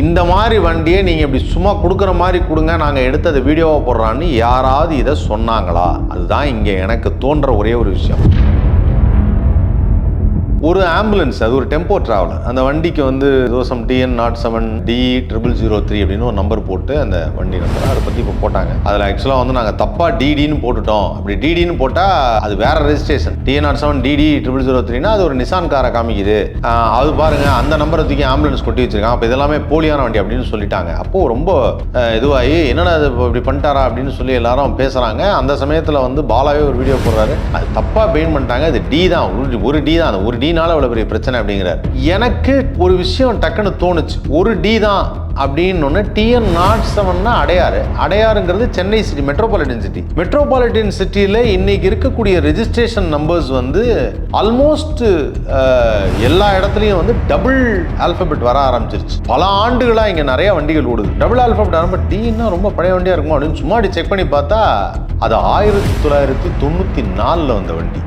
இந்த மாதிரி வண்டியை நீங்கள் இப்படி சும்மா கொடுக்குற மாதிரி கொடுங்க நாங்கள் எடுத்து அதை போடுறான்னு யாராவது இதை சொன்னாங்களா? அதுதான் இங்கே எனக்கு தோன்ற ஒரே ஒரு விஷயம். ஒரு ஆம்புலன்ஸ் அது ஒரு டெம்போ ட்ராவலர் அந்த வண்டிக்கு வந்து தோசம் T N nought seven T triple zero three அப்படின்னு ஒரு நம்பர் போட்டு அந்த வண்டி நம்பர் அதை பற்றி இப்போ போட்டாங்க. அதில் ஆக்சுவலாக வந்து நாங்கள் தப்பாக டிடின்னு போட்டுட்டோம். அப்படி டிடின்னு போட்டால் அது வேற registration T N nought seven T T triple zero த்ரீனா அது ஒரு நிசான் காரை காமிக்குது. அது பாருங்க அந்த நம்பரை தூக்கி ஆம்புலன்ஸ் கொட்டி வச்சிருக்கான் அப்போ இதெல்லாமே போலியான வண்டி அப்படின்னு சொல்லிட்டாங்க. அப்போது ரொம்ப இதுவாகி என்னடா அது இப்போ இப்படி பண்ணிட்டாரா அப்படின்னு சொல்லி எல்லாரும் பேசுகிறாங்க அந்த சமயத்தில் வந்து பாலாவே ஒரு வீடியோ போடுறாரு. அது தப்பாக பெயின் பண்ணிட்டாங்க. அது டி தான். ஒரு- டி தான். அந்த ஒரு டி டீனால அவ்வளவு பெரிய பிரச்சனை அப்படிங்கிறார். எனக்கு ஒரு விஷயம் டக்குன்னு தோணுச்சு. ஒரு டி தான் அப்படின்னு ஒன்று டிஎன் நாட் செவன்னா Adyar. அடையாறுங்கிறது Chennai city metropolitan city metropolitan சிட்டியில் இன்னைக்கு இருக்கக்கூடிய ரெஜிஸ்ட்ரேஷன் நம்பர்ஸ் வந்து ஆல்மோஸ்ட் எல்லா இடத்துலையும் வந்து டபுள் ஆல்பபெட் வர ஆரம்பிச்சிருச்சு. பல ஆண்டுகளாக இங்கே நிறைய வண்டிகள் ஓடுது. டபுள் ஆல்பபெட் ஆரம்ப டீன்னா ரொம்ப பழைய வண்டியாக இருக்கும் அப்படின்னு சும்மா செக் பண்ணி பார்த்தா அது ஆயிரத்தி தொள்ளாயிரத்தி தொண்ணூற்றி நாலில் வந்த வண்டி.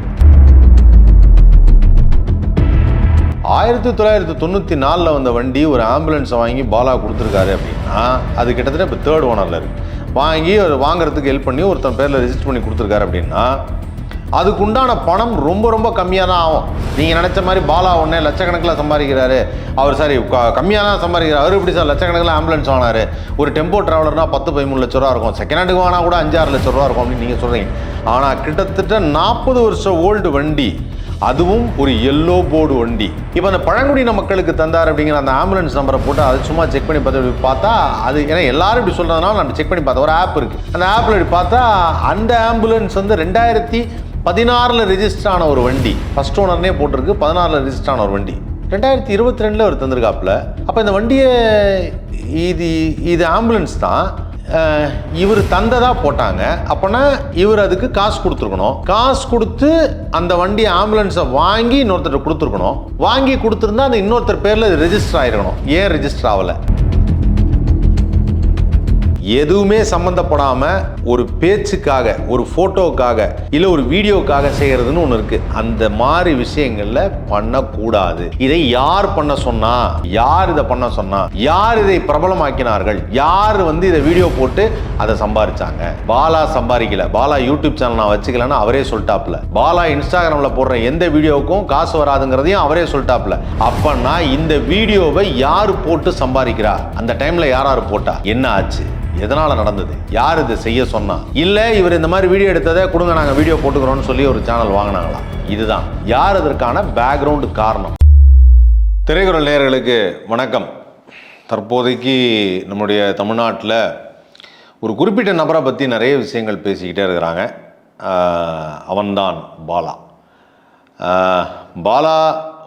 ஆயிரத்தி தொள்ளாயிரத்தி தொண்ணூற்றி நாலில் வந்த வண்டி ஒரு ஆம்புலன்ஸை வாங்கி பாலா கொடுத்துருக்காரு அப்படின்னா அது கிட்டத்தட்ட இப்போ தேர்ட் ஓனரில் இருக்குது வாங்கி ஒரு வாங்குறதுக்கு ஹெல்ப் பண்ணி ஒருத்தன் பேரில் ரெஜிஸ்டர் பண்ணி கொடுத்துருக்காரு அப்படின்னா அதுக்கு உண்டான பணம் ரொம்ப ரொம்ப கம்மியாக தான் ஆகும். நீங்கள் நினச்ச மாதிரி பாலா ஒன்றே லட்சக்கணக்கில் சம்பாதிக்கிறாரு. அவர் சாரி கம்மியாக தான் சம்பாதிக்கிறார். அவர் எப்படி சார் லட்சக்கணக்கில் ஆம்புலன்ஸ் வாங்கினார். ஒரு டெம்போ ட்ராவலர்னா பத்து பதிமூணு லட்ச ரூபா இருக்கும். செகண்ட் ஹேண்டுக்கு வாங்கினா கூட அஞ்சாறு லட்ச ரூபா இருக்கும் அப்படின்னு நீங்கள் சொல்கிறீங்க ஆனால் கிட்டத்தட்ட நாற்பது வருஷம் ஓல்டு வண்டி அதுவும் ஒரு எல்லோ போர்டு வண்டி. இப்போ அந்த பழங்குடியின மக்களுக்கு தந்தார் அப்படிங்கிற அந்த ஆம்புலன்ஸ் நம்பரை போட்டு அதை சும்மா செக் பண்ணி பார்த்து பார்த்தா அது ஏன்னா எல்லாரும் இப்படி சொல்கிறதுனால நான் செக் பண்ணி பார்த்தேன் ஒரு ஆப் இருக்குது அந்த ஆப்பில் இப்படி பார்த்தா அந்த ஆம்புலன்ஸ் வந்து ரெண்டாயிரத்தி பதினாறில் ரெஜிஸ்டர் ஆன ஒரு வண்டி. ஃபர்ஸ்ட் ஓனர்னே போட்டிருக்கு பதினாறில் ரெஜிஸ்டர் ஆன ஒரு வண்டி. ரெண்டாயிரத்தி இருபத்தி ரெண்டில் அவர் தந்திருக்காப்புல. அப்போ இந்த வண்டியை இது இது ஆம்புலன்ஸ் தான். இவர் தந்ததாக போட்டாங்க. அப்போனா இவர் அதுக்கு காசு கொடுத்துருக்கணும். காசு கொடுத்து அந்த வண்டி ஆம்புலன்ஸை வாங்கி இன்னொருத்தர் கொடுத்துருக்கணும். வாங்கி கொடுத்துருந்தா அந்த இன்னொருத்தர் பேரில் ரெஜிஸ்டர் ஆகிருக்கணும் ஏன் ரெஜிஸ்டர் ஆகலை? எதுவுமே சம்மந்தப்படாம ஒரு பேச்சுக்காக ஒரு போட்டோக்காக இல்லை ஒரு வீடியோக்காக செய்யறதுன்னு ஒன்று இருக்கு. அந்த மாதிரி விஷயங்கள்ல பண்ணக்கூடாது. இதை யார் பண்ண சொன்னா யார் இதை பண்ண சொன்னா யார் இதை பிரபலமாக்கினார்கள் யார் வந்து இதை வீடியோ போட்டு அதை சம்பாரிச்சாங்க? பாலா சம்பாதிக்கல. பாலா யூடியூப் சேனல் நான் வச்சுக்கலன்னு அவரே சொல்லிட்டாப்ல பாலா இன்ஸ்டாகிராம்ல போடுற எந்த வீடியோவுக்கும் காசு வராதுங்கிறதையும் அவரே சொல்லிட்டாப்ல அப்பன்னா இந்த வீடியோவை யார் போட்டு சம்பாதிக்கிறா? அந்த டைம்ல யார் யார் போட்டா? என்ன ஆச்சு? எதனால் நடந்தது? யார் இதை செய்ய சொன்னா? இல்லை இவர் இந்த மாதிரி வீடியோ எடுத்ததை கொடுங்க நாங்கள் வீடியோ போட்டுக்கிறோம்னு சொல்லி ஒரு சேனல் வாங்கினாங்களா? இதுதான். யார் அதற்கான பேக்ரவுண்டு காரணம்? திரைக்குறள் நேயர்களுக்கு வணக்கம். தற்போதைக்கு நம்முடைய தமிழ்நாட்டில் ஒரு குறிப்பிட்ட நபரை பற்றி நிறைய விஷயங்கள் பேசிக்கிட்டே இருக்கிறாங்க. அவன்தான் பாலா. பாலா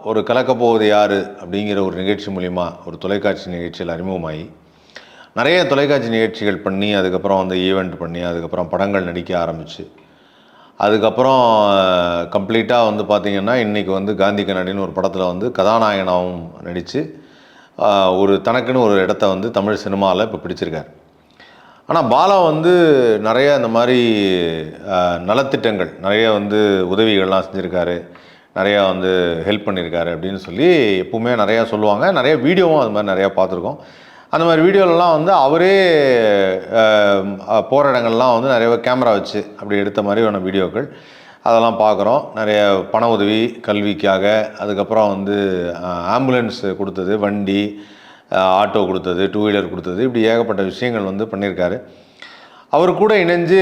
ஒரு கலக்கப்போவது யார் அப்படிங்கிற ஒரு நிகழ்ச்சி மூலிமா ஒரு தொலைக்காட்சி நிகழ்ச்சியில் அறிமுகமாகி நிறைய தொலைக்காட்சி நிகழ்ச்சிகள் பண்ணி அதுக்கப்புறம் அந்த ஈவெண்ட் பண்ணி அதுக்கப்புறம் படங்கள் நடிக்க ஆரம்பிச்சு. அதுக்கப்புறம் கம்ப்ளீட்டாக வந்து பார்த்திங்கன்னா இன்றைக்கி வந்து காந்தி கண்ணாடின்னு ஒரு படத்தில் வந்து கதாநாயகனாகவும் நடித்து ஒரு தனக்குன்னு ஒரு இடத்த வந்து தமிழ் சினிமாவில் இப்போ பிடிச்சிருக்கார். ஆனால் பாலா வந்து நிறைய இந்த மாதிரி நலத்திட்டங்கள் நிறைய வந்து உதவிகள்லாம் செஞ்சுருக்காரு. நிறையா வந்து ஹெல்ப் பண்ணியிருக்காரு அப்படின்னு சொல்லி எப்பவுமே நிறையா சொல்லுவாங்க. நிறைய வீடியோவும் அது மாதிரி நிறையா பார்த்துருக்கோம். அந்த மாதிரி வீடியோலலாம் வந்து அவரே போகிற இடங்கள்லாம் வந்து நிறைய கேமரா வச்சு அப்படி எடுத்த மாதிரியான வீடியோக்கள். அதெல்லாம் பார்க்குறோம். நிறைய பண உதவி கல்விக்காக அதுக்கப்புறம் வந்து ஆம்புலன்ஸ் கொடுத்தது வண்டி ஆட்டோ கொடுத்தது டூ வீலர் கொடுத்தது இப்படி ஏகப்பட்ட விஷயங்கள் வந்து பண்ணியிருக்காரு. அவர் கூட இணைஞ்சு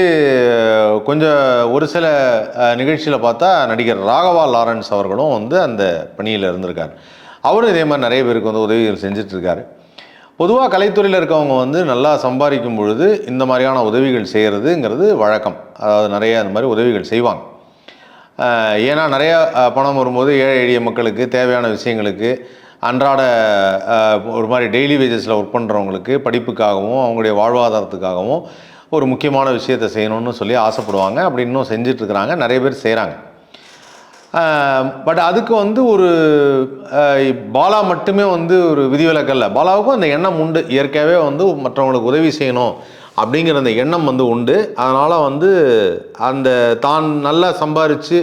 கொஞ்சம் ஒரு சில நிகழ்ச்சியில் பார்த்தா நடிகர் ராகவா லாரன்ஸ் அவர்களும் வந்து அந்த பணியில் இருந்திருக்கார். அவரும் இதே மாதிரி நிறைய பேருக்கு வந்து உதவிகள் செஞ்சிட்ருக்காரு. பொதுவாக கலைத்துறையில் இருக்கவங்க வந்து நல்லா சம்பாதிக்கும் பொழுது இந்த மாதிரியான உதவிகள் செய்கிறதுங்கிறது வழக்கம். அதாவது நிறைய அந்த மாதிரி உதவிகள் செய்வாங்க. ஏன்னா நிறைய பணம் வரும்போது ஏழை எளிய மக்களுக்கு தேவையான விஷயங்களுக்கு அன்றாட ஒரு மாதிரி டெய்லி வேஜஸில் ஒர்க் பண்ணுறவங்களுக்கு படிப்புக்காகவும் அவங்களுடைய வாழ்வாதாரத்துக்காகவும் ஒரு முக்கியமான விஷயத்தை செய்யணும்னு சொல்லி ஆசைப்படுவாங்க. அப்படி இன்னும் செஞ்சிட்ருக்கிறாங்க நிறைய பேர் செய்கிறாங்க பட் அதுக்கு வந்து ஒரு பாலா மட்டுமே வந்து ஒரு விதிவிலக்கல்ல பாலாவுக்கும் அந்த எண்ணம் உண்டு. இயற்கையாகவே வந்து மற்றவங்களுக்கு உதவி செய்யணும் அப்படிங்கிற அந்த எண்ணம் வந்து உண்டு. அதனால் வந்து அந்த தான் நல்லா சம்பாரித்து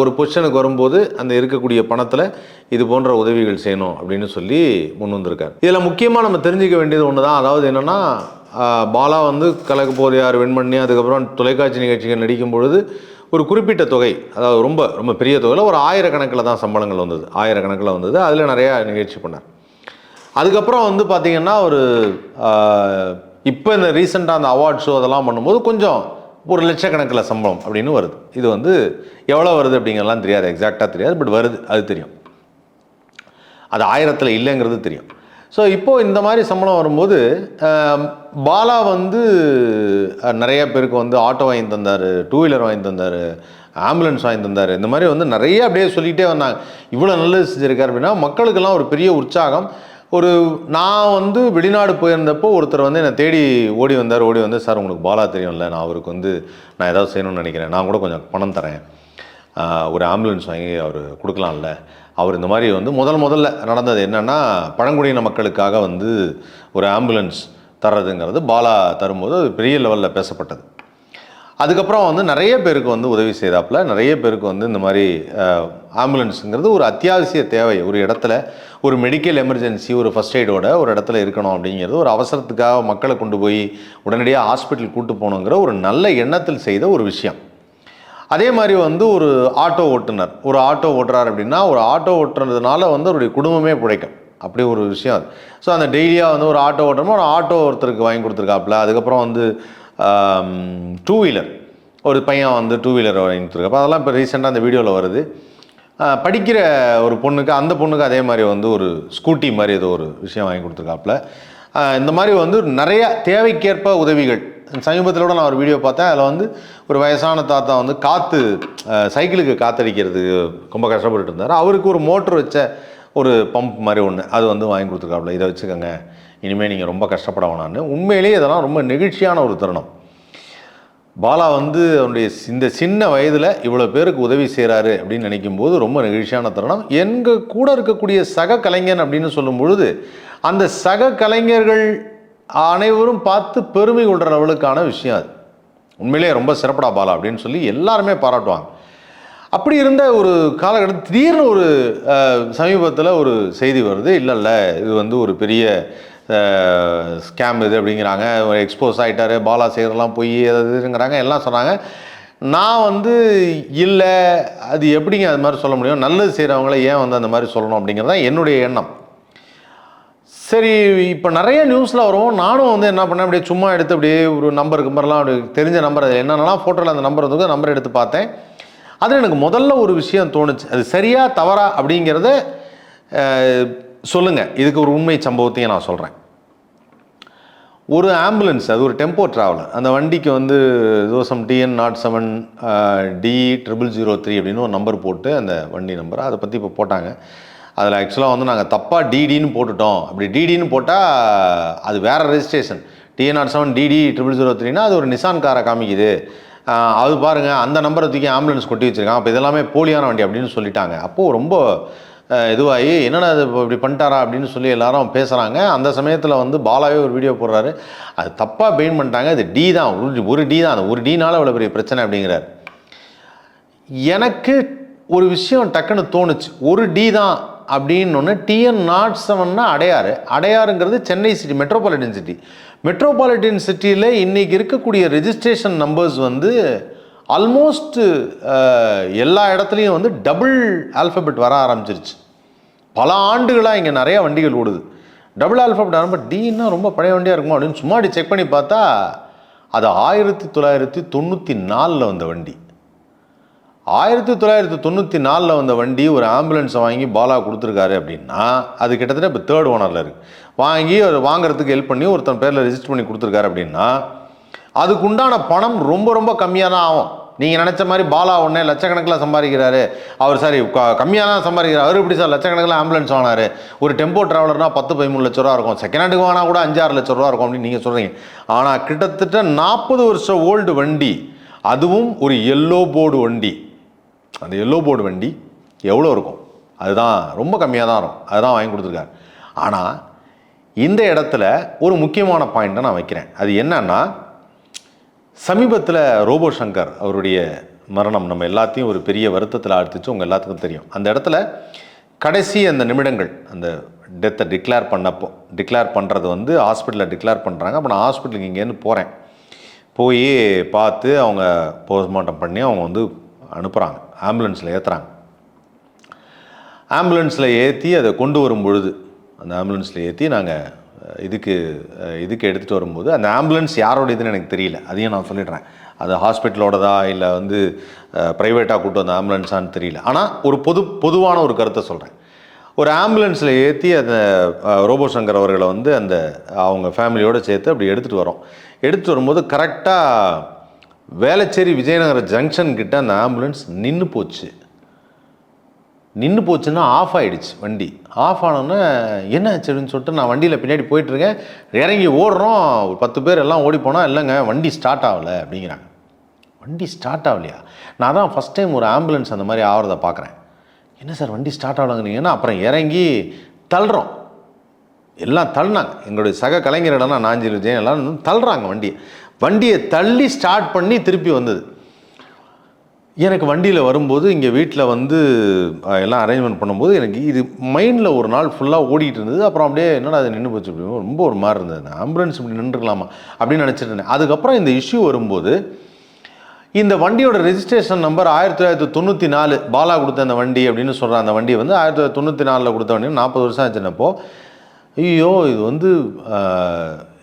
ஒரு பொசிஷனுக்கு வரும்போது அந்த இருக்கக்கூடிய பணத்தில் இது போன்ற உதவிகள் செய்யணும் அப்படின்னு சொல்லி முன் வந்திருக்கார். இதில் முக்கியமாக நம்ம தெரிஞ்சிக்க வேண்டியது ஒன்று தான் அதாவது என்னென்னா பாலா வந்து கலக்கு போர் யார் வின் பண்ணி அதுக்கப்புறம் தொலைக்காட்சி நிகழ்ச்சிகள் நடிக்கும் பொழுது ஒரு குறிப்பிட்ட தொகை அதாவது ரொம்ப ரொம்ப பெரிய தொகையில் ஒரு ஆயிரக்கணக்கில் தான் சம்பளங்கள் வந்தது. ஆயிரக்கணக்கில் வந்தது. அதில் நிறையா நிகழ்ச்சி பண்ணார். அதுக்கப்புறம் வந்து பார்த்தீங்கன்னா ஒரு இப்போ இந்த ரீசெண்டாக அந்த அவார்ட் ஷோ அதெல்லாம் பண்ணும்போது கொஞ்சம் ஒரு லட்சக்கணக்கில் சம்பளம் அப்படின்னு வருது. இது வந்து எவ்வளோ வருது அப்படிங்கிறலாம் தெரியாது. எக்ஸாக்டாக தெரியாது பட் வருது. அது தெரியும். அது ஆயிரத்தில் இல்லைங்கிறது தெரியும். ஸோ இப்போது இந்த மாதிரி சம்பளம் வரும்போது பாலா வந்து நிறைய பேருக்கு வந்து ஆட்டோ வாங்கி தந்தார் டூ வீலர் வாங்கி தந்தார் ஆம்புலன்ஸ் வாங்கி தந்தார். இந்த மாதிரி வந்து நிறைய அப்படியே சொல்லிகிட்டே வந்தாங்க. இவ்வளோ நல்லது செஞ்சுருக்காரு அப்படின்னா மக்களுக்கெல்லாம் ஒரு பெரிய உற்சாகம். ஒரு நான் வந்து வெளிநாடு போயிருந்தப்போ ஒருத்தர் வந்து என்னை தேடி ஓடி வந்தார் ஓடி வந்து சார் உங்களுக்கு பாலா தெரியும்ல நான் அவருக்கு வந்து நான் ஏதாவது செய்யணும்னு நினைக்கிறேன். நான் கூட கொஞ்சம் பணம் தரேன். ஒரு ஆம்புலன்ஸ் வாங்கி அவர் கொடுக்கலாம்ல. அவர் இந்த மாதிரி வந்து முதல் முதல்ல நடந்தது என்னென்னா பழங்குடியின மக்களுக்காக வந்து ஒரு ஆம்புலன்ஸ் தர்றதுங்கிறது பாலா தரும்போது பெரிய லெவலில் பேசப்பட்டது. அதுக்கப்புறம் வந்து நிறைய பேருக்கு வந்து உதவி செய்தாப்புல நிறைய பேருக்கு வந்து இந்த மாதிரி ஆம்புலன்ஸுங்கிறது ஒரு அத்தியாவசிய தேவை. ஒரு இடத்துல ஒரு மெடிக்கல் எமர்ஜென்சி ஒரு ஃபஸ்ட் எய்டோட ஒரு இடத்துல இருக்கணும் அப்படிங்கிறது ஒரு அவசரத்துக்காக மக்களை கொண்டு போய் உடனடியாக ஹாஸ்பிட்டல் கூட்டு போகணுங்கிற ஒரு நல்ல எண்ணத்தில் செய்த ஒரு விஷயம். அதே மாதிரி வந்து ஒரு ஆட்டோ ஓட்டுநர் ஒரு ஆட்டோ ஓட்டுறார் அப்படின்னா ஒரு ஆட்டோ ஓட்டுறதுனால வந்து அவருடைய குடும்பமே பிழைக்கும் அப்படி ஒரு விஷயம் அது. ஸோ அந்த டெய்லியாக வந்து ஒரு ஆட்டோ ஓட்டுறோமோ ஒரு ஆட்டோ ஒருத்தருக்கு வாங்கி கொடுத்துருக்காப்புல. அதுக்கப்புறம் வந்து டூ வீலர் ஒரு பையன் வந்து டூ வீலர் வாங்கி கொடுத்துருக்காப்ப அதெல்லாம் இப்போ ரீசெண்டாக அந்த வீடியோவில் வருது. படிக்கிற ஒரு பொண்ணுக்கு அந்த பொண்ணுக்கு அதே மாதிரி வந்து ஒரு ஸ்கூட்டி மாதிரி ஏதோ ஒரு விஷயம் வாங்கி கொடுத்துருக்காப்புல. இந்த மாதிரி வந்து நிறைய தேவைக்கேற்ப உதவிகள். சமீபத்தில் கூட நான் ஒரு வீடியோ பார்த்தேன். அதில் வந்து ஒரு வயசான தாத்தா வந்து காற்று சைக்கிளுக்கு காற்றடிக்கிறது ரொம்ப கஷ்டப்பட்டு இருந்தார். அவருக்கு ஒரு மோட்டர் வச்ச ஒரு பம்ப் மாதிரி ஒன்று அது வந்து வாங்கி கொடுத்துருக்காப்புல. இதை வச்சுக்கோங்க. இனிமேல் நீங்கள் ரொம்ப கஷ்டப்பட வேணான்னு உண்மையிலேயே இதெல்லாம் ரொம்ப நெகிழ்ச்சியான ஒரு தருணம். பாலா வந்து அவனுடைய இந்த சின்ன வயதில் இவ்வளோ பேருக்கு உதவி செய்கிறாரு அப்படின்னு நினைக்கும் போது ரொம்ப நெகிழ்ச்சியான தருணம். எங்கள் கூட இருக்கக்கூடிய சக கலைஞன் அப்படின்னு சொல்லும் பொழுது அந்த சக கலைஞர்கள் அனைவரும் பார்த்து பெருமை கொள்கிற அளவுக்கான விஷயம் அது. உண்மையிலேயே ரொம்ப சிறப்படா பாலா அப்படின்னு சொல்லி எல்லாருமே பாராட்டுவாங்க. அப்படி இருந்த ஒரு காலகட்டம் திடீர்னு ஒரு சமீபத்தில் ஒரு செய்தி வருது. இல்லை இல்லை இது வந்து ஒரு பெரிய ஸ்கேம் இது அப்படிங்கிறாங்க. எக்ஸ்போஸ் ஆகிட்டாரு பாலா செய்கிறதெல்லாம் போய் இதுங்கிறாங்க. எல்லாம் சொன்னாங்க. நான் வந்து இல்லை. அது எப்படிங்க அது மாதிரி சொல்ல முடியும்? நல்லது செய்கிறவங்கள ஏன் வந்து அந்த மாதிரி சொல்லணும் அப்படிங்கிறது தான் என்னுடைய எண்ணம். சரி இப்போ நிறைய நியூஸில் வரும். நானும் வந்து என்ன பண்ணேன்? அப்படியே சும்மா எடுத்து அப்படியே ஒரு நம்பருக்கு மாதிரிலாம் அப்படி தெரிஞ்ச நம்பர் அது என்னென்னலாம் ஃபோட்டோவில் அந்த நம்பர் வந்து நம்பர் எடுத்து பார்த்தேன். அதில் எனக்கு முதல்ல ஒரு விஷயம் தோணுச்சு. அது சரியா தவறா அப்படிங்கிறத சொல்லுங்கள் இதுக்கு ஒரு உண்மை சம்பவத்தையும் நான் சொல்கிறேன் ஒரு ஆம்புலன்ஸ் அது ஒரு டெம்போ ட்ராவலர். அந்த வண்டிக்கு வந்து தோசம் TN naught seven T triple zero three அப்படின்னு ஒரு நம்பர் போட்டு அந்த வண்டி நம்பர் அதை பற்றி இப்போ போட்டாங்க. அதில் ஆக்சுவலாக வந்து நாங்கள் தப்பாக டிடின்னு போட்டுட்டோம். அப்படி டிடின்னு போட்டால் அது வேறு registration. TN naught seven TT triple zero த்ரீனா அது ஒரு நிசான் காரை காமிக்குது. அது பாருங்கள் அந்த நம்பரை தூக்கி ஆம்புலன்ஸ் கொட்டி வச்சிருக்கான். அப்போ இதெல்லாமே போலியான வண்டி அப்படின்னு சொல்லிட்டாங்க. அப்போது ரொம்ப இதுவாகி என்னடா அது இப்போ இப்படி பண்ணிட்டாரா? அப்படின்னு சொல்லி எல்லாரும் பேசுகிறாங்க அந்த சமயத்தில் வந்து பாலாவே ஒரு வீடியோ போடுறாரு. அது தப்பாக பெயின் பண்ணிட்டாங்க. அது டி தான். ஒரு ஒரு டி தான். அந்த ஒரு டினால் இவ்வளோ பெரிய பிரச்சனை அப்படிங்கிறார். எனக்கு ஒரு விஷயம் டக்குன்னு தோணுச்சு. ஒரு டி தான் அப்படின்னு ஒன்று டிஎன் நாட் செவன்னா Adyar. அடையாறுங்கிறது Chennai city metropolitan city metropolitan சிட்டியில் இன்றைக்கி இருக்கக்கூடிய ரெஜிஸ்ட்ரேஷன் நம்பர்ஸ் வந்து ஆல்மோஸ்ட் uh, எல்லா இடத்துலையும் வந்து டபுள் ஆல்ஃபபெட் வர ஆரம்பிச்சிருச்சு. பல ஆண்டுகளாக இங்கே நிறையா வண்டிகள் ஓடுது. டபுள் ஆல்ஃபபெட் ஆரம்ப டின்னா ரொம்ப பழைய வண்டியாக இருக்குமா? அப்படின்னு சும்மா அப்படி செக் பண்ணி பார்த்தா அது ஆயிரத்தி தொள்ளாயிரத்தி தொண்ணூற்றி நாலில் வந்த வண்டி. ஆயிரத்தி தொள்ளாயிரத்தி தொண்ணூற்றி நாலில் வந்த வண்டி ஒரு ஆம்புலன்ஸை வாங்கி பாலா கொடுத்துருக்காரு அப்படின்னா அது கிட்டத்தட்ட இப்போ தேர்ட் ஓனரில் இருக்குது வாங்கி அது வாங்குறதுக்கு ஹெல்ப் பண்ணி ஒருத்தன் பேரில் ரெஜிஸ்டர் பண்ணி கொடுத்துருக்காரு அப்படின்னா அதுக்கு உண்டான பணம் ரொம்ப ரொம்ப கம்மியாக தான் ஆகும். நீங்கள் நினச்ச மாதிரி பாலா உடனே லட்சக்கணக்கில் சம்பாதிக்கிறாரு. அவர் சாரி கம்மியாக தான் சம்பாதிக்கிறார். அவர் எப்படி சார் லட்சக்கணக்கில் ஆம்புலன்ஸ் வாங்கினார்? ஒரு டெம்போ ட்ராவலர்னா பத்து பதிமூணு லட்ச ரூபா இருக்கும். செகண்ட் ஹேண்டுக்கு வாங்கினா கூட அஞ்சாறு லட்ச ரூபா இருக்கும் அப்படின்னு நீங்கள் சொல்கிறீங்க ஆனால் கிட்டத்தட்ட நாற்பது வருஷம் ஓல்டு வண்டி அதுவும் ஒரு எல்லோ போர்டு வண்டி. அந்த எல்லோ போர்டு வண்டி எவ்வளோ இருக்கும்? அதுதான் ரொம்ப கம்மியாக தான் இருக்கும் அதுதான் வாங்கி கொடுத்துருக்காரு. ஆனால் இந்த இடத்துல ஒரு முக்கியமான பாயிண்ட்டை நான் வைக்கிறேன். அது என்னன்னா சமீபத்தில் ரோபோ சங்கர் அவருடைய மரணம் நம்ம எல்லாத்தையும் ஒரு பெரிய வருத்தத்தில் ஆழ்த்திச்சு. உங்கள் எல்லாத்துக்கும் தெரியும். அந்த இடத்துல கடைசி அந்த நிமிடங்கள் அந்த டெத்தை டிக்ளேர் பண்ணப்போ டிக்ளேர் பண்ணுறது வந்து ஹாஸ்பிட்டலில் டிக்ளேர் பண்ணுறாங்க அப்போ நான் ஹாஸ்பிட்டலுக்கு இங்கேருந்து போகிறேன் போய் பார்த்து அவங்க போஸ்ட்மார்ட்டம் பண்ணி அவங்க வந்து அனுப்புகிறாங்க ஆம்புலன்ஸில் ஏற்றுறாங்க ஆம்புலன்ஸில் ஏற்றி அதை கொண்டு வரும் பொழுது அந்த ஆம்புலன்ஸில் ஏற்றி நாங்கள் இதுக்கு இதுக்கு எடுத்துகிட்டு வரும்போது அந்த ஆம்புலன்ஸ் யாரோட இதுன்னு எனக்கு தெரியல. அதையும் நான் சொல்லிடுறேன். அது ஹாஸ்பிட்டலோடதா இல்லை வந்து ப்ரைவேட்டாக கூட்டு வந்த ஆம்புலன்ஸான்னு தெரியல. ஆனால் ஒரு பொது பொதுவான ஒரு கருத்தை சொல்கிறேன் ஒரு ஆம்புலன்ஸில் ஏற்றி அந்த ரோபோ சங்கர் அவர்களை வந்து அந்த அவங்க ஃபேமிலியோடு சேர்த்து அப்படி எடுத்துகிட்டு வரோம். எடுத்துகிட்டு வரும்போது கரெக்டாக வேளச்சேரி விஜயநகர ஜங்ஷன் கிட்ட அந்த ஆம்புலன்ஸ் நின்று போச்சு. நின்று போச்சுன்னா ஆஃப் ஆகிடுச்சு வண்டி. ஆஃப் ஆனோன்னே என்ன ஆச்சுன்னு சொல்லிட்டு நான் வண்டியில் பின்னாடி போயிட்டுருக்கேன். இறங்கி ஓடுறோம். ஒரு பத்து பேர் எல்லாம் ஓடி போனால் இல்லைங்க வண்டி ஸ்டார்ட் ஆகலை. அப்படிங்கிறாங்க. வண்டி ஸ்டார்ட் ஆகலையா? நான் தான் ஃபஸ்ட் டைம் ஒரு ஆம்புலன்ஸ் அந்த மாதிரி ஆகிறத பார்க்குறேன் என்ன சார் வண்டி ஸ்டார்ட் ஆகலங்கிறீங்கன்னா அப்புறம் இறங்கி தள்ளுறோம். எல்லாம் தள்ளினாங்க. எங்களுடைய சக கலைஞர்களெல்லாம் நாஞ்சில் விஜயன் எல்லாம் தள்ளுறாங்க வண்டியை. வண்டியை தள்ளி ஸ்டார்ட் பண்ணி திருப்பி வந்தது. எனக்கு வண்டியில் வரும்போது இங்கே வீட்டில் வந்து எல்லாம் அரேஞ்ச்மெண்ட் பண்ணும்போது எனக்கு இது மைண்டில் ஒரு நாள் ஃபுல்லாக ஓடிட்டு இருந்தது. அப்புறம் அப்படியே என்னடா அது நின்று போச்சு அப்படி ரொம்ப ஒரு மாதிரி இருந்தது. ஆம்புலன்ஸ் இப்படி நின்றுக்கலாமா அப்படின்னு நினச்சிட்டு இருந்தேன். அதுக்கப்புறம் இந்த இஷ்யூ வரும்போது இந்த வண்டியோட ரெஜிஸ்ட்ரேஷன் நம்பர் ஆயிரத்தி தொள்ளாயிரத்தி தொண்ணூற்றி நாலு பாலா கொடுத்த அந்த வண்டி அப்படின்னு சொல்கிற அந்த வண்டி வந்து ஆயிரத்தி தொள்ளாயிரத்தி தொண்ணூற்றி நாலில் கொடுத்த வண்டி நாற்பது வருஷம் ஆச்சுன்னப்போ ஐயோ இது வந்து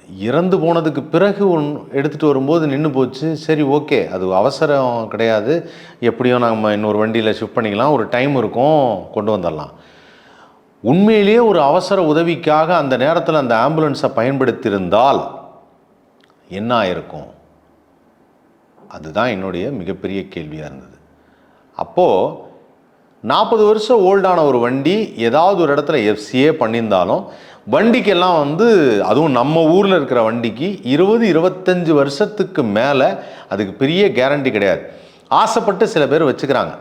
இறந்து போனதுக்கு பிறகு ஒன் எடுத்துகிட்டு வரும்போது நின்று போச்சு. சரி ஓகே. அது அவசரம் கிடையாது. எப்படியோ நம்ம இன்னொரு வண்டியில் ஷிஃப்ட் பண்ணிக்கலாம். ஒரு டைம் இருக்கும். கொண்டு வந்துடலாம். உண்மையிலேயே ஒரு அவசர உதவிக்காக அந்த நேரத்தில் அந்த ஆம்புலன்ஸை பயன்படுத்தியிருந்தால் என்ன ஆயிருக்கும்? அதுதான் என்னுடைய மிகப்பெரிய கேள்வியாக இருந்தது. அப்போது நாற்பது வருஷம் ஓல்டான ஒரு வண்டி ஏதாவது ஒரு இடத்துல எஃப்சியே பண்ணியிருந்தாலும் வண்டிக்கெல்லாம் வந்து அதுவும் நம்ம ஊரில் இருக்கிற வண்டிக்கு இருபது இருபத்தஞ்சு வருஷத்துக்கு மேலே அதுக்கு பெரிய கேரண்டி கிடையாது. ஆசைப்பட்டு சில பேர் வச்சுக்கிறாங்க.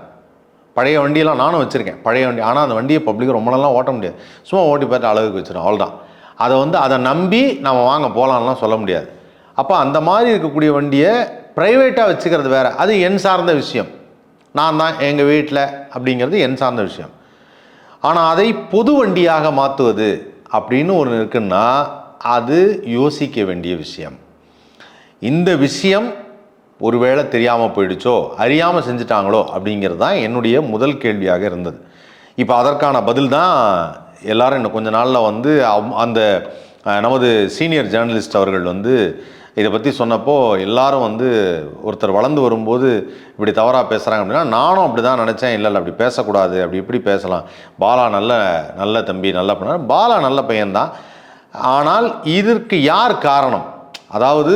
பழைய வண்டியெல்லாம் நானும் வச்சுருக்கேன். பழைய வண்டி ஆனால் அந்த வண்டியை பப்ளிக் ரொம்ப நாளாக ஓட்ட முடியாது. சும்மா ஓட்டி பார்த்து அழகுக்கு வச்சிடும் அவ்வளோதான் அதை வந்து அதை நம்பி நம்ம வாங்க போகலான்லாம் சொல்ல முடியாது. அப்போ அந்த மாதிரி இருக்கக்கூடிய வண்டியை ப்ரைவேட்டாக வச்சுக்கிறது வேறு. அது என் சார்ந்த விஷயம். நான் தான் எங்கள் வீட்டில் அப்படிங்கிறது என் சார்ந்த விஷயம். ஆனால் அதை பொது வண்டியாக மாற்றுவது அப்படின்னு ஒன்று இருக்குன்னா அது யோசிக்க வேண்டிய விஷயம். இந்த விஷயம் ஒருவேளை தெரியாமல் போயிடுச்சோ அறியாமல் செஞ்சுட்டாங்களோ அப்படிங்கிறது தான் என்னுடைய முதல் கேள்வியாக இருந்தது. இப்போ அதற்கான பதில் தான் எல்லாரும் இன்னும் கொஞ்ச நாளில் வந்து அவ்- அந்த நமது சீனியர் ஜேர்னலிஸ்ட் அவர்கள் வந்து இதை பற்றி சொன்னப்போ எல்லாரும் வந்து ஒருத்தர் வளர்ந்து வரும்போது இப்படி தவறாக பேசுகிறாங்க அப்படின்னா நானும் அப்படி தான் நினச்சேன். இல்லை இல்லை அப்படி பேசக்கூடாது. அப்படி இப்படி பேசலாம். பாலா நல்ல நல்ல தம்பி நல்ல பண்ண பாலா நல்ல பையன்தான். ஆனால் இதற்கு யார் காரணம்? அதாவது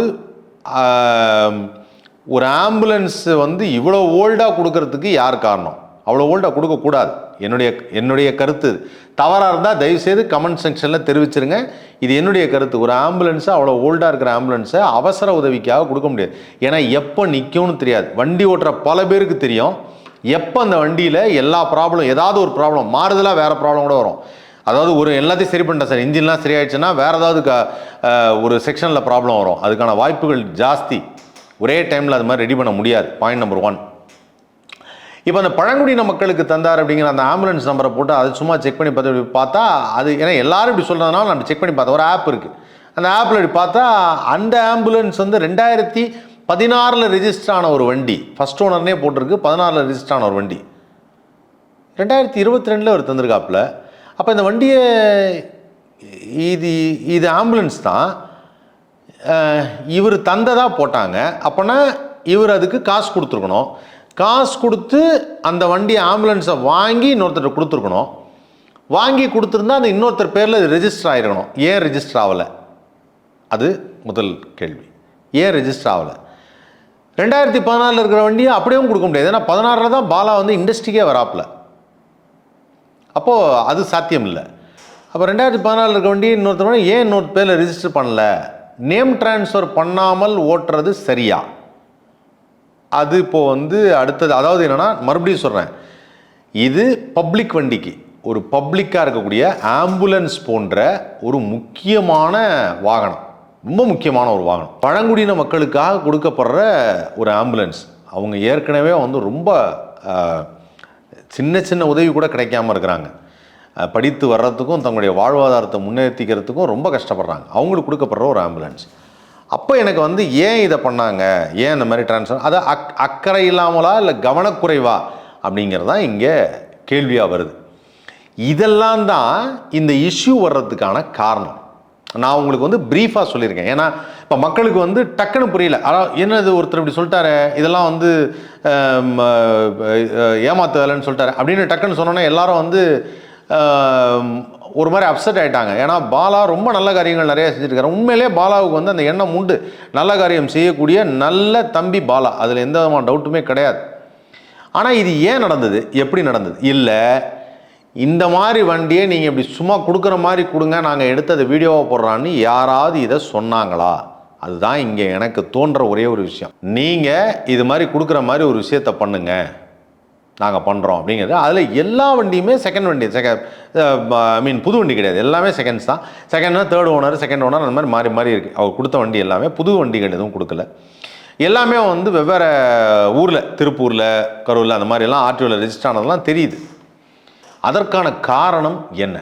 ஒரு ஆம்புலன்ஸ் வந்து இவ்வளோ ஓல்டாக கொடுக்கறதுக்கு யார் காரணம்? அவ்வளோ ஓல்டாக கொடுக்கக்கூடாது என்னுடைய என்னுடைய கருத்து தவறாக இருந்தால் தயவுசெய்து கமெண்ட் செக்ஷனில் தெரிவிச்சிருங்க. இது என்னுடைய கருத்து. ஒரு ஆம்புலன்ஸை அவ்வளோ ஓல்டாக இருக்கிற ஆம்புலன்ஸை அவசர உதவிக்காக கொடுக்க முடியாது. ஏன்னா எப்போ நிற்கும்னு தெரியாது. வண்டி ஓட்டுற பல பேருக்கு தெரியும். எப்போ அந்த வண்டியில் எல்லா ப்ராப்ளம் ஏதாவது ஒரு ப்ராப்ளம் மாறுதலாக வேறு ப்ராப்ளம் கூட வரும். அதாவது ஒரு எல்லாத்தையும் சரி பண்ணிட்டேன் சார். இன்ஜின்லாம் சரியாயிடுச்சுன்னா வேறு ஏதாவது க ஒரு செக்ஷனில் ப்ராப்ளம் வரும். அதுக்கான வாய்ப்புகள் ஜாஸ்தி. ஒரே டைமில் அது மாதிரி ரெடி பண்ண முடியாது. பாயிண்ட் நம்பர் ஒன் இப்போ அந்த பழங்குடியின மக்களுக்கு தந்தார் அப்படிங்கிற அந்த ஆம்புலன்ஸ் நம்பரை போட்டு அதை சும்மா செக் பண்ணி பார்த்து பார்த்தா அது ஏன்னா எல்லாரும் இப்படி சொல்கிறதுனால நம்ம செக் பண்ணி பார்த்தோம். ஒரு ஆப் இருக்குது அந்த ஆப்பில் இப்படி பார்த்தா அந்த ஆம்புலன்ஸ் வந்து ரெண்டாயிரத்தி பதினாறில் ரிஜிஸ்டர் ஆன ஒரு வண்டி ஃபஸ்ட் ஓனர்னே போட்டிருக்கு பதினாறில் ரெஜிஸ்டர் ஆன ஒரு வண்டி. ரெண்டாயிரத்தி இருபத்தி ரெண்டில் அவர் தந்திருக்காப்புல. அப்போ இந்த வண்டியை இது இது ஆம்புலன்ஸ் தான். இவர் தந்ததாக போட்டாங்க. அப்போனா இவர் அதுக்கு காசு கொடுத்துருக்கணும். காசு கொடுத்து அந்த வண்டி ஆம்புலன்ஸை வாங்கி இன்னொருத்தர் கொடுத்துருக்கணும். வாங்கி கொடுத்துருந்தா அந்த இன்னொருத்தர் பேரில் ரெஜிஸ்டர் ஆகிருக்கணும் ஏன் ரெஜிஸ்டர் ஆகலை அது முதல் கேள்வி. ஏன் ரெஜிஸ்டர் ஆகலை ரெண்டாயிரத்தி பதினாலில் இருக்கிற வண்டியை அப்படியும் கொடுக்க முடியாது. ஏன்னா பதினாறில் தான் பாலா வந்து இண்டஸ்ட்ரிக்கே வராப்புல. அப்போது அது சாத்தியம் இல்லை அப்போ ரெண்டாயிரத்தி பதினாலில் இருக்க வண்டி இன்னொருத்தர் ஏன் இன்னொரு பேரில் ரிஜிஸ்டர் பண்ணல? நேம் ட்ரான்ஸ்ஃபர் பண்ணாமல் ஓட்டுறது சரியா? அது இப்போது வந்து அடுத்தது அதாவது என்னன்னா மறுபடியும் சொல்கிறேன் இது பப்ளிக் வண்டிக்கு ஒரு பப்ளிக்காக இருக்கக்கூடிய ஆம்புலன்ஸ் போன்ற ஒரு முக்கியமான வாகனம். ரொம்ப முக்கியமான ஒரு வாகனம். பழங்குடியின மக்களுக்காக கொடுக்கப்படுற ஒரு ஆம்புலன்ஸ். அவங்க ஏற்கனவே வந்து ரொம்ப சின்ன சின்ன உதவி கூட கிடைக்காம இருக்கிறாங்க. படித்து வர்றதுக்கும் தங்களுடைய வாழ்வாதாரத்தை முன்னேற்றிக்கிறதுக்கும் ரொம்ப கஷ்டப்படுறாங்க. அவங்களுக்கு கொடுக்கப்படுற ஒரு ஆம்புலன்ஸ். அப்போ எனக்கு வந்து ஏன் இதை பண்ணாங்க? ஏன் இந்த மாதிரி டிரான்ஸ்ஃபர் அதை அக் அக்கறை இல்லாமலா இல்லை கவனக்குறைவா? அப்படிங்கிறது தான் இங்கே கேள்வியாக வருது. இதெல்லாம் தான் இந்த இஷ்யூ வர்றதுக்கான காரணம். நான் உங்களுக்கு வந்து ப்ரீஃபாக சொல்லியிருக்கேன். ஏன்னா இப்போ மக்களுக்கு வந்து டக்குன்னு புரியல. அதான் என்னது ஒருத்தர் இப்படி சொல்லிட்டாரு? இதெல்லாம் வந்து ஏமாத்து வேலைன்னு சொல்லிட்டாரு? அப்படின்னு டக்குன்னு சொன்னோன்னே எல்லாரும் வந்து ஒரு மாதிரி அப்செட் ஆகிட்டாங்க ஏன்னா பாலா ரொம்ப நல்ல காரியங்கள் நிறைய செஞ்சுருக்காரு. உண்மையிலே பாலாவுக்கு வந்து அந்த எண்ணம் உண்டு. நல்ல காரியம் செய்யக்கூடிய நல்ல தம்பி பாலா. அதில் எந்த விதமான டவுட்டுமே கிடையாது. ஆனால் இது ஏன் நடந்தது? எப்படி நடந்தது? இல்லை இந்த மாதிரி வண்டியை நீங்கள் இப்படி சும்மா கொடுக்குற மாதிரி கொடுங்க நாங்கள் எடுத்து அதை வீடியோவை போடுறான்னு யாராவது இதை சொன்னாங்களா? அதுதான் இங்கே எனக்கு தோன்ற ஒரே ஒரு விஷயம். நீங்கள் இது மாதிரி கொடுக்குற மாதிரி ஒரு விஷயத்த பண்ணுங்கள் நாங்கள் பண்ணுறோம் அப்படிங்கிறது. அதில் எல்லா வண்டியுமே செகண்ட் வண்டி செகண்ட் ஐ மீன் புது வண்டி கிடையாது. எல்லாமே செகண்ட்ஸ் தான். செகண்ட்னா தேர்ட் ஓனர் செகண்ட் ஓனர் அந்த மாதிரி மாறி மாறி இருக்குது அவர் கொடுத்த வண்டி எல்லாமே புது வண்டிகள் எதுவும் கொடுக்கல. எல்லாமே வந்து வெவ்வேறு ஊரில் திருப்பூரில் கரூரில் அந்த மாதிரிலாம் ஆர்டிஓவில் ரெஜிஸ்டர் ஆனதெல்லாம் தெரியுது. அதற்கான காரணம் என்ன?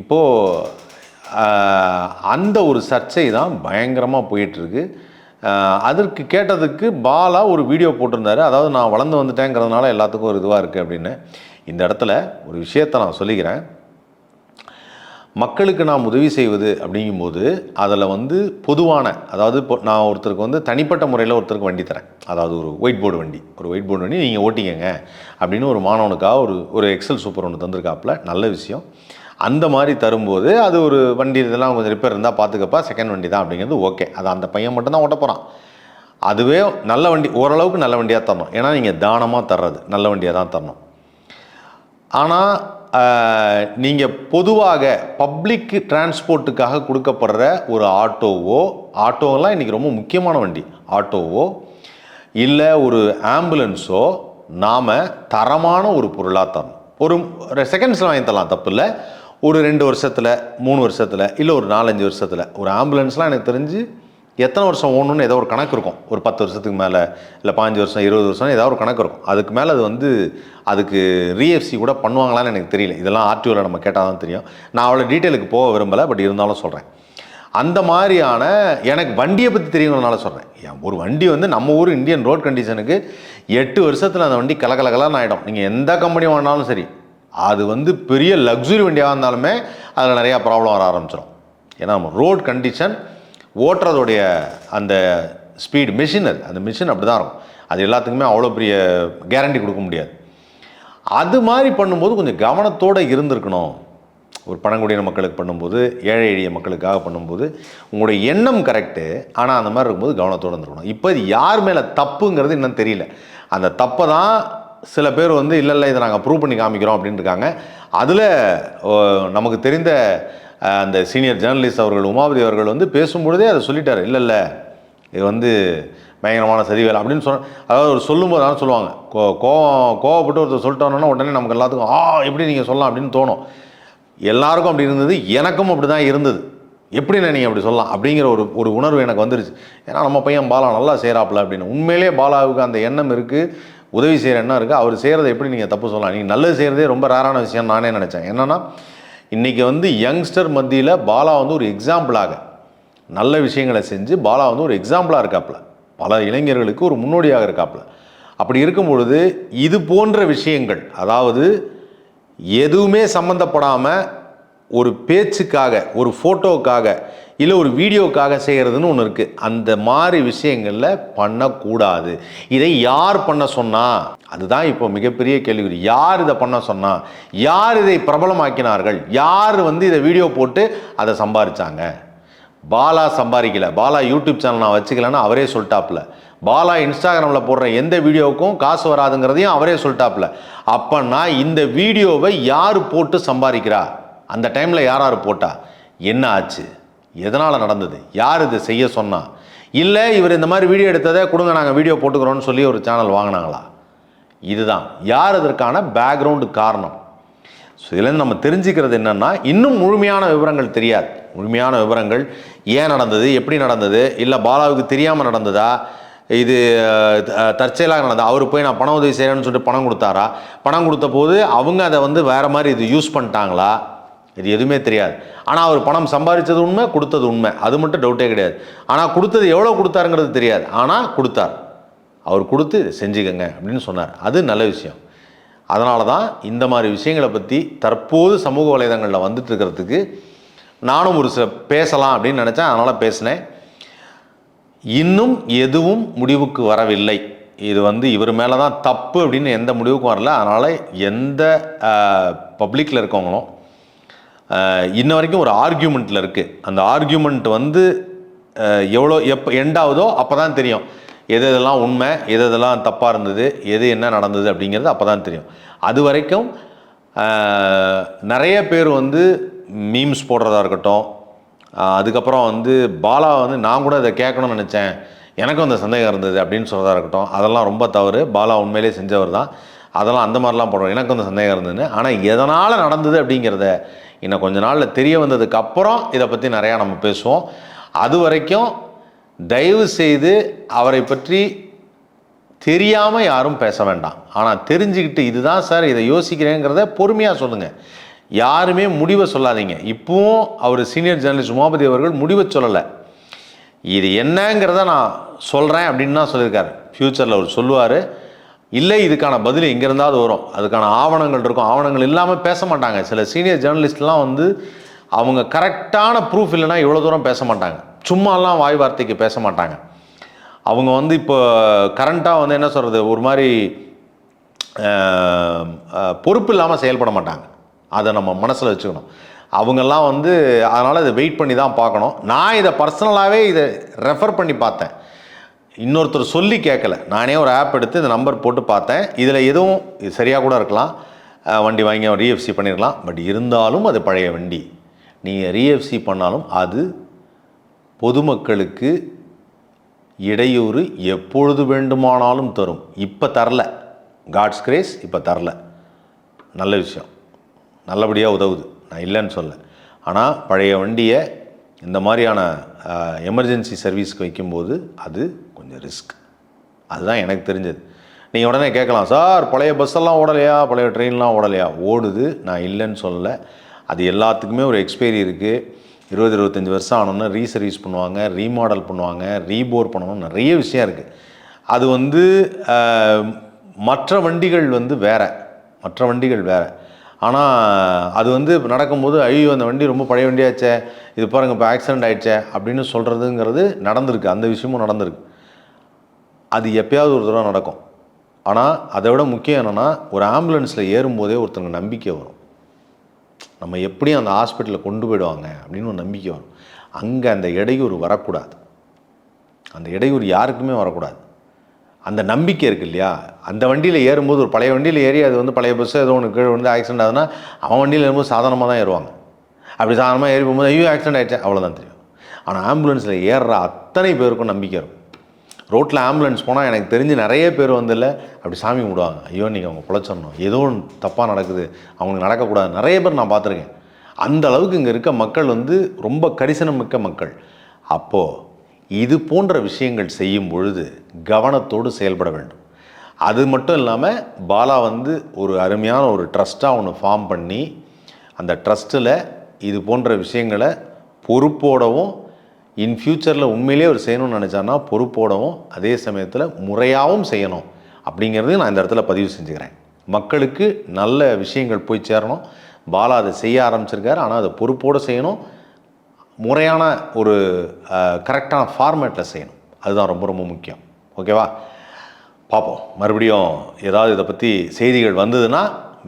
இப்போது அந்த ஒரு சர்ச்சை தான் பயங்கரமாக போயிட்டுருக்கு அதற்கு கேட்டதுக்கு பாலா ஒரு வீடியோ போட்டிருந்தாரு. அதாவது நான் வளர்ந்து வந்துட்டேங்கிறதுனால எல்லாத்துக்கும் ஒரு இதுவாக இருக்குது அப்படின்னு. இந்த இடத்துல ஒரு விஷயத்தை நான் சொல்லிக்கிறேன். மக்களுக்கு நாம் உதவி செய்வது அப்படிங்கும்போது அதில் வந்து பொதுவான அதாவது இப்போ நான் ஒருத்தருக்கு வந்து தனிப்பட்ட முறையில் ஒருத்தருக்கு வண்டி தரேன். அதாவது ஒரு ஒயிட் போர்டு வண்டி. ஒரு ஒயிட் போர்டு வண்டி நீங்கள் ஓட்டிக்கங்க. அப்படின்னு ஒரு மாணவனுக்காக ஒரு ஒரு எக்ஸல் சூப்பர் ஒன்று தந்திருக்காப்புல. நல்ல விஷயம். அந்த மாதிரி தரும்போது அது ஒரு வண்டி இதெல்லாம் கொஞ்சம் ரிப்பேர் இருந்தால் பார்த்துக்கப்பா செகண்ட் வண்டி தான் அப்படிங்கிறது ஓகே அது அந்த பையன் மட்டும்தான் ஓட்ட போகிறான் அதுவே நல்ல வண்டி ஓரளவுக்கு நல்ல வண்டியாக தரணும். ஏன்னா நீங்கள் தானமாக தர்றது நல்ல வண்டியாக தான் தரணும். ஆனால் நீங்கள் பொதுவாக பப்ளிக் டிரான்ஸ்போர்ட்டுக்காக கொடுக்கப்படுற ஒரு ஆட்டோவோ ஆட்டோவெல்லாம் இன்றைக்கி ரொம்ப முக்கியமான வண்டி. ஆட்டோவோ இல்லை ஒரு ஆம்புலன்ஸோ நாம் தரமான ஒரு பொருளாக தரணும். ஒரு செகண்ட்ஸில் வாங்கி தரலாம் தப்பு இல்லை. ஒரு ரெண்டு வருஷத்தில் மூணு வருஷத்தில் இல்லை ஒரு நாலஞ்சு வருஷத்தில். ஒரு ஆம்புலன்ஸ்லாம் எனக்கு தெரிஞ்சு எத்தனை வருஷம் ஓடணும்னு ஏதோ ஒரு கணக்கு இருக்கும். ஒரு பத்து வருஷத்துக்கு மேலே இல்லை பாஞ்சு வருஷம் இருபது வருஷம் ஏதாவது ஒரு கணக்கு இருக்கும். அதுக்கு மேலே அது வந்து அதுக்கு ரீஎஃப்சி கூட பண்ணுவாங்களான்னு எனக்கு தெரியல. இதெல்லாம் ஆர்டிஓவில் நம்ம கேட்டால் தான் தெரியும். நான் அவ்வளோ டீட்டெயிலுக்கு போக விரும்பலை பட் இருந்தாலும் சொல்கிறேன் அந்த மாதிரியான எனக்கு வண்டியை பற்றி தெரியுங்கிறதுனால சொல்கிறேன் ஏன் ஒரு வண்டி வந்து நம்ம ஊர் இந்தியன் ரோட் கண்டிஷனுக்கு எட்டு வருஷத்தில் அந்த வண்டி கலகலகலான்னு ஆகிடும் நீங்கள் எந்த கம்பெனி வாங்கினாலும் சரி. அது வந்து பெரிய லக்ஸுரி வண்டியாக இருந்தாலுமே அதில் நிறையா ப்ராப்ளம் வர ஆரம்பிச்சிடும் ஏன்னா நம்ம ரோட் கண்டிஷன் ஓட்டுறதுடைய அந்த ஸ்பீடு மிஷின் அது. அந்த மிஷின் அப்படி தான் இருக்கும். அது எல்லாத்துக்குமே அவ்வளோ பெரிய கேரண்டி கொடுக்க முடியாது. அது மாதிரி பண்ணும்போது கொஞ்சம் கவனத்தோடு இருந்திருக்கணும். ஒரு பழங்குடியின மக்களுக்கு பண்ணும்போது ஏழை எளிய மக்களுக்காக பண்ணும்போது உங்களுடைய எண்ணம் கரெக்டு ஆனால் அந்த மாதிரி இருக்கும்போது கவனத்தோடு இருந்திருக்கணும். இப்போ இது யார் மேலே தப்புங்கிறது இன்னும் தெரியல. அந்த தப்பை தான் சில பேர் வந்து இல்லை இல்லை இதை நாங்கள் ப்ரூவ் பண்ணி காமிக்கிறோம் அப்படின்னு இருக்காங்க அதில் நமக்கு தெரிந்த அந்த சீனியர் ஜேர்னலிஸ்ட் அவர்கள் உமாபதி அவர்கள் வந்து பேசும்பொழுதே அதை சொல்லிட்டார். இல்லை இல்லை இது வந்து பயங்கரமான சதிவேலை அப்படின்னு சொன்ன அதாவது ஒரு சொல்லும்போது தான் சொல்லுவாங்க. கோ கோவம் கோவப்பட்டு ஒருத்தர் சொல்லிட்டோன்னா உடனே நமக்கு எல்லாத்துக்கும் ஆ எப்படி நீங்கள் சொல்லலாம் அப்படின்னு தோணும். எல்லாருக்கும் அப்படி இருந்தது எனக்கும் அப்படி தான் இருந்தது. எப்படி நீங்கள் அப்படி சொல்லலாம்? அப்படிங்கிற ஒரு ஒரு உணர்வு எனக்கு வந்துருச்சு. ஏன்னா நம்ம பையன் பாலா நல்லா செய்கிறாப்புல அப்படின்னு. உண்மையிலே பாலாவுக்கு அந்த எண்ணம் இருக்குது உதவி செய்கிற எண்ணம் இருக்குது அவர் செய்கிறத எப்படி நீங்கள் தப்பு சொல்லலாம்? நீங்கள் நல்லது செய்கிறதே ரொம்ப ரேரான விஷயம் நானே நினச்சேன். என்னென்னா இன்றைக்கி வந்து யங்ஸ்டர் மத்தியில் பாலா வந்து ஒரு எக்ஸாம்பிளாக நல்ல விஷயங்களை செஞ்சு பாலா வந்து ஒரு எக்ஸாம்பிளாக இருக்காப்புல. பல இளைஞர்களுக்கு ஒரு முன்னோடியாக இருக்காப்புல. அப்படி இருக்கும் பொழுது இது போன்ற விஷயங்கள் அதாவது எதுவுமே சம்மந்தப்படாமல் ஒரு பேச்சுக்காக ஒரு ஃபோட்டோக்காக இல்லை ஒரு வீடியோக்காக செய்கிறதுன்னு ஒன்று இருக்குது அந்த மாதிரி விஷயங்களில் பண்ணக்கூடாது. இதை யார் பண்ண சொன்னா? அதுதான் இப்போ மிகப்பெரிய கேள்விக்குறி யார் இதை பண்ண சொன்னா? யார் இதை பிரபலமாக்கினார்கள்? யார் வந்து இதை வீடியோ போட்டு அதை சம்பாதிச்சாங்க பாலா சம்பாதிக்கல. பாலா யூடியூப் சேனல் நான் வச்சுக்கலன்னு அவரே சொல்லிட்டாப்புல. பாலா இன்ஸ்டாகிராமில் போடுற எந்த வீடியோவுக்கும் காசு வராதுங்கிறதையும் அவரே சொல்லிட்டாப்புல. அப்போனா இந்த வீடியோவை யார் போட்டு சம்பாதிக்கிறா? அந்த டைமில் யார் யார் போட்டா? என்ன ஆச்சு? எதனால் நடந்தது? யார் இதை செய்ய சொன்னா? இல்லை இவர் இந்த மாதிரி வீடியோ எடுத்ததை கொடுங்க நாங்கள் வீடியோ போட்டுக்கிறோன்னு சொல்லி ஒரு சேனல் வாங்கினாங்களா? இதுதான். யார் அதற்கான பேக்ரவுண்டு காரணம்? ஸோ இதுலேருந்து நம்ம தெரிஞ்சுக்கிறது என்னென்னா இன்னும் முழுமையான விவரங்கள் தெரியாது. முழுமையான விவரங்கள் ஏன் நடந்தது எப்படி நடந்தது இல்லை பாலாவுக்கு தெரியாமல் நடந்ததா? இது தற்செயலாக நடந்தது? அவர் போய் நான் பண உதவி செய்கிறேன்னு சொல்லிட்டு பணம் கொடுத்தாரா? பணம் கொடுத்த போது அவங்க அதை வந்து வேறு மாதிரி இது யூஸ் பண்ணிட்டாங்களா? இது எதுவுமே தெரியாது. ஆனால் அவர் பணம் சம்பாதிச்சது உண்மை கொடுத்தது உண்மை. அது மட்டும் டவுட்டே கிடையாது. ஆனால் கொடுத்தது எவ்வளோ கொடுத்தாருங்கிறது தெரியாது. ஆனால் கொடுத்தார். அவர் கொடுத்து இதை செஞ்சுக்கங்க அப்படின்னு சொன்னார். அது நல்ல விஷயம். அதனால தான் இந்த மாதிரி விஷயங்களை பற்றி தற்போது சமூக வலைதளங்களில் வந்துட்டு இருக்கிறதுக்கு நானும் ஒரு சில பேசலாம் அப்படின்னு நினச்சேன். அதனால் பேசினேன். இன்னும் எதுவும் முடிவுக்கு வரவில்லை. இது வந்து இவர் மேலே தான் தப்பு அப்படின்னு எந்த முடிவுக்கும் வரல. அதனால் எந்த பப்ளிக்கில் இருக்கவங்களும் இன்ன வரைக்கும் ஒரு ஆர்கியூமெண்ட்டில் இருக்குது அந்த ஆர்கியூமெண்ட் வந்து எவ்வளோ எப்போ எண்டாவதோ அப்போ தான் தெரியும். எது எதெல்லாம் உண்மை எது எதெல்லாம் தப்பாக இருந்தது எது என்ன நடந்தது அப்படிங்கிறது அப்போ தான் தெரியும். அது வரைக்கும் நிறைய பேர் வந்து மீம்ஸ் போடுறதா இருக்கட்டும் அதுக்கப்புறம் வந்து பாலா வந்து நான் கூட இதை கேட்கணும்னு நினச்சேன். எனக்கும் அந்த சந்தேகம் இருந்தது அப்படின்னு சொல்கிறதா இருக்கட்டும். அதெல்லாம் ரொம்ப தவறு. பாலா உண்மையிலே செஞ்சவர் தான். அதெல்லாம் அந்த மாதிரிலாம் போடுறோம் எனக்கும் அந்த சந்தேகம் இருந்ததுன்னு. ஆனால் எதனால் நடந்தது அப்படிங்கிறத இன்னும் கொஞ்ச நாளில் தெரிய வந்ததுக்கு அப்புறம் இதை பற்றி நிறையா நம்ம பேசுவோம். அது வரைக்கும் தயவு செய்து அவரை பற்றி தெரியாமல் யாரும் பேச வேண்டாம். ஆனால் தெரிஞ்சுக்கிட்டு இதுதான் சார் இதை யோசிக்கிறேங்கிறத பொறுமையாக சொல்லுங்கள் யாருமே முடிவை சொல்லாதீங்க. இப்போவும் அவர் சீனியர் ஜேர்னலிஸ்ட் உமாபதி அவர்கள் முடிவை சொல்லலை. இது என்னங்கிறத நான் சொல்கிறேன் அப்படின்னு தான் சொல்லியிருக்காரு. ஃப்யூச்சரில் அவர் சொல்லுவார். இல்லை இதுக்கான பதில் எங்கேருந்தாவது வரும். அதுக்கான ஆவணங்கள் இருக்கும். ஆவணங்கள் இல்லாமல் பேச மாட்டாங்க. சில சீனியர் ஜேர்னலிஸ்ட்லாம் வந்து அவங்க கரெக்டான ப்ரூஃப் இல்லைன்னா இவ்வளோ தூரம் பேச மாட்டாங்க. சும்மாலாம் வாய் வார்த்தைக்கு பேச மாட்டாங்க. அவங்க வந்து இப்போ கரண்ட்டாக வந்து என்ன சொல்கிறது ஒரு மாதிரி பொறுப்பு இல்லாமல் செயல்பட மாட்டாங்க. அதை நம்ம மனசில் வச்சுக்கணும். அவங்கெல்லாம் வந்து அதனால் இதை வெயிட் பண்ணி தான் பார்க்கணும். நான் இதை பர்சனலாகவே இதை ரெஃபர் பண்ணி பார்த்தேன். இன்னொருத்தர் சொல்லி கேட்கல. நானே ஒரு ஆப் எடுத்து இந்த நம்பர் போட்டு பார்த்தேன். இதில் எதுவும் சரியாக கூட இருக்கலாம். வண்டி வாங்கி ரீஎஃப்சி பண்ணியிருக்கலாம் பட் இருந்தாலும் அது பழைய வண்டி. நீங்கள் ரீஎஃப்சி பண்ணாலும் அது பொதுமக்களுக்கு இடையூறு எப்பொழுது வேண்டுமானாலும் தரும். இப்போ தரல. காட்ஸ் கிரேஸ் இப்போ தரல. நல்ல விஷயம். நல்லபடியாக உதவுது. நான் இல்லைன்னு சொல்ல ஆனால் பழைய வண்டியை இந்த மாதிரியான எமர்ஜென்சி சர்வீஸ்க்கு வைக்கும்போது அது கொஞ்சம் ரிஸ்க் அதுதான் எனக்கு தெரிஞ்சது. நீங்கள் உடனே கேட்கலாம் சார் பழைய பஸ்ஸெல்லாம் ஓடலையா? பழைய ட்ரெயின்லாம் ஓடலையா? ஓடுது. நான் இல்லைன்னு சொல்லலை. அது எல்லாத்துக்குமே ஒரு எக்ஸ்பைரி இருக்குது இருபது இருபத்தஞ்சி வருஷம் ஆனோன்னா ரீசர்வீஸ் பண்ணுவாங்க ரீமாடல் பண்ணுவாங்க ரீபோர் பண்ணணும். நிறைய விஷயம் இருக்குது அது வந்து மற்ற வண்டிகள் வந்து வேறு. மற்ற வண்டிகள் வேறு. ஆனால் அது வந்து நடக்கும்போது ஐயோ அந்த வண்டி ரொம்ப பழைய வண்டியாச்சே இது பாருங்க இப்போ ஆக்சிடென்ட் ஆகிடுச்சே அப்படின்னு சொல்கிறதுங்கிறது நடந்திருக்கு. அந்த விஷயமும் நடந்திருக்கு. அது எப்பயாவது ஒரு தடவை நடக்கும். ஆனால் அதை விட முக்கியம் என்னென்னா ஒரு ஆம்புலன்ஸில் ஏறும்போதே ஒருத்தங்க நம்பிக்கை வரும். நம்ம எப்படியும் அந்த ஹாஸ்பிட்டலில் கொண்டு போயிடுவாங்க அப்படின்னு ஒரு நம்பிக்கை வரும். அங்கே அந்த இடையூறு வரக்கூடாது. அந்த இடையூறு யாருக்குமே வரக்கூடாது. அந்த நம்பிக்கை இருக்கு இல்லையா? அந்த வண்டியில் ஏறும்போது ஒரு பழைய வண்டியில் ஏறி அது வந்து பழைய பஸ்ஸு ஏதோ ஒன்று கீழே வந்து ஆக்சிடென்ட் ஆகுதுன்னா அவன் வண்டியில் ஏறும்போது சாதாரணமாக தான் ஏறுவாங்க. அப்படி சாதாரணமாக ஏறி போகும்போது ஐயோ ஆக்சிடென்ட் ஆயிடுச்சு அவ்வளோதான் தெரியும். ஆனால் ஆம்புலன்ஸில் ஏறுற அத்தனை பேருக்கும் நம்பிக்கை இருக்கும். ரோட்டில் ஆம்புலன்ஸ் போனால் எனக்கு தெரிஞ்சு நிறைய பேர் வந்து அப்படி சாமி கும்பிடுவாங்க. ஐயோ நீங்கள் அவங்க பிழைச்சிடணும். ஏதோ ஒன்று தப்பாக நடக்குது அவங்களுக்கு நடக்கக்கூடாது. நிறைய பேர் நான் பார்த்துருக்கேன். அந்த அளவுக்கு இங்கே இருக்க மக்கள் வந்து ரொம்ப கரிசனம் மிக்க மக்கள். அப்போது இது போன்ற விஷயங்கள் செய்யும் பொழுது கவனத்தோடு செயல்பட வேண்டும். அது மட்டும் இல்லாமல் பாலா வந்து ஒரு அருமையான ஒரு ட்ரஸ்ட்டாக ஒன்று ஃபார்ம் பண்ணி அந்த ட்ரஸ்ட்டில் இது போன்ற விஷயங்களை பொறுப்போடவும் இன் ஃப்யூச்சரில் உண்மையிலே அவர் செய்யணும்னு நினச்சான்னா பொறுப்போடவும் அதே சமயத்தில் முறையாகவும் செய்யணும். அப்படிங்கிறதையும் நான் இந்த இடத்துல பதிவு செஞ்சுக்கிறேன். மக்களுக்கு நல்ல விஷயங்கள் போய் சேரணும். பாலா அதை செய்ய ஆரம்பிச்சிருக்காரு. ஆனால் அதை பொறுப்போடு செய்யணும். முறையான ஒரு கரெக்டான ஃபார்மேட்டில் செய்யணும். அதுதான் ரொம்ப ரொம்ப முக்கியம். ஓகேவா பார்ப்போம். மறுபடியும் ஏதாவது இதை பற்றி செய்திகள் வந்ததுன்னா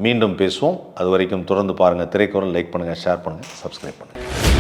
மீண்டும் பேசுவோம். அது வரைக்கும் தொடர்ந்து பாருங்கள் திரைக்குறள் லைக் பண்ணுங்கள் ஷேர் பண்ணுங்கள் சப்ஸ்கிரைப் பண்ணுங்கள்